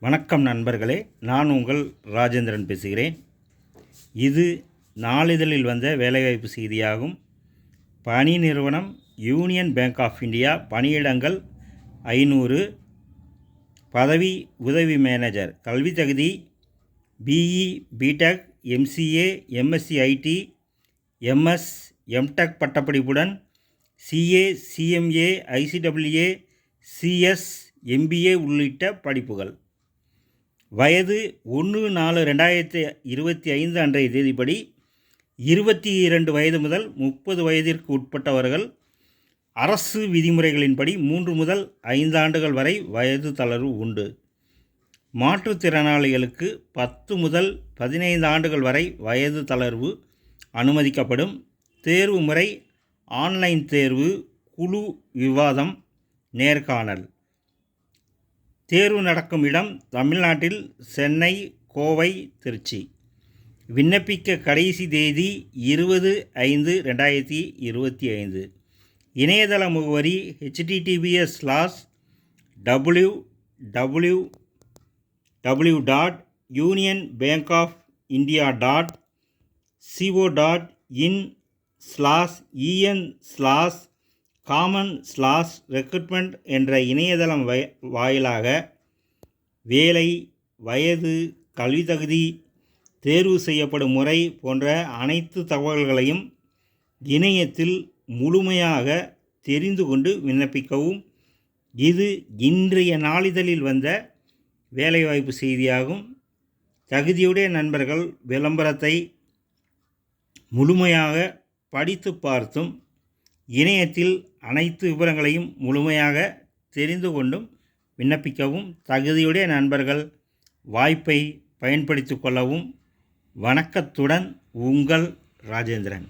வணக்கம் நண்பர்களே நான் உங்கள் ராஜேந்திரன் பேசுகிறேன். இது நாளிதழில் வந்த வேலைவாய்ப்பு செய்தியாகும். பணி நிறுவனம் யூனியன் பேங்க் ஆஃப் இந்தியா பணியிடங்கள் ஐநூறு. பதவி உதவி மேனேஜர் கல்வி தகுதி BE BTech MCA MSc IT MS MTech பட்டப்படிப்புடன் CA CMA ICWA CS MBA உள்ளிட்ட படிப்புகள். வயது ஒன்று நாலு ரெண்டாயிரத்தி இருபத்தி ஐந்து அன்றைய தேதிப்படி இருபத்தி இரண்டு வயது முதல் முப்பது வயதிற்கு உட்பட்டவர்கள் அரசு விதிமுறைகளின்படி மூன்று முதல் ஐந்து ஆண்டுகள் வரை வயது தளர்வு உண்டு. மாற்றுத்திறனாளிகளுக்கு பத்து முதல் பதினைந்து ஆண்டுகள் வரை வயது தளர்வு அனுமதிக்கப்படும். தேர்வு முறை ஆன்லைன் தேர்வு குழு விவாதம் நேர்காணல். தேர்வு நடக்கும் இடம் தமிழ்நாட்டில் சென்னை கோவை திருச்சி. விண்ணப்பிக்க கடைசி தேதி இருபது ஐந்து ரெண்டாயிரத்தி இருபத்தி ஐந்து. இணையதள முகவரி HTTPS slash W W W dot union bank of India dot CO dot in slash EN slash common slash recruitment என்ற இணையதளம் வாயிலாக வேலை வயது கல்வி தகுதி தேர்வு செய்யப்படும் முறை போன்ற அனைத்து தகவல்களையும் இணையத்தில் முழுமையாக தெரிந்து கொண்டு விண்ணப்பிக்கவும். இது இன்றைய நாளிதழில் வந்த வேலைவாய்ப்பு செய்தியாகும். தகுதியுடைய நண்பர்கள் விளம்பரத்தை முழுமையாக படித்து பார்த்தும் இணையத்தில் அனைத்து விவரங்களையும் முழுமையாக தெரிந்து கொண்டும் விண்ணப்பிக்கவும் தகுதியுடைய நண்பர்கள் வாய்ப்பை பயன்படுத்திக் கொள்ளவும் வணக்கத்துடன் உங்கள் ராஜேந்திரன்.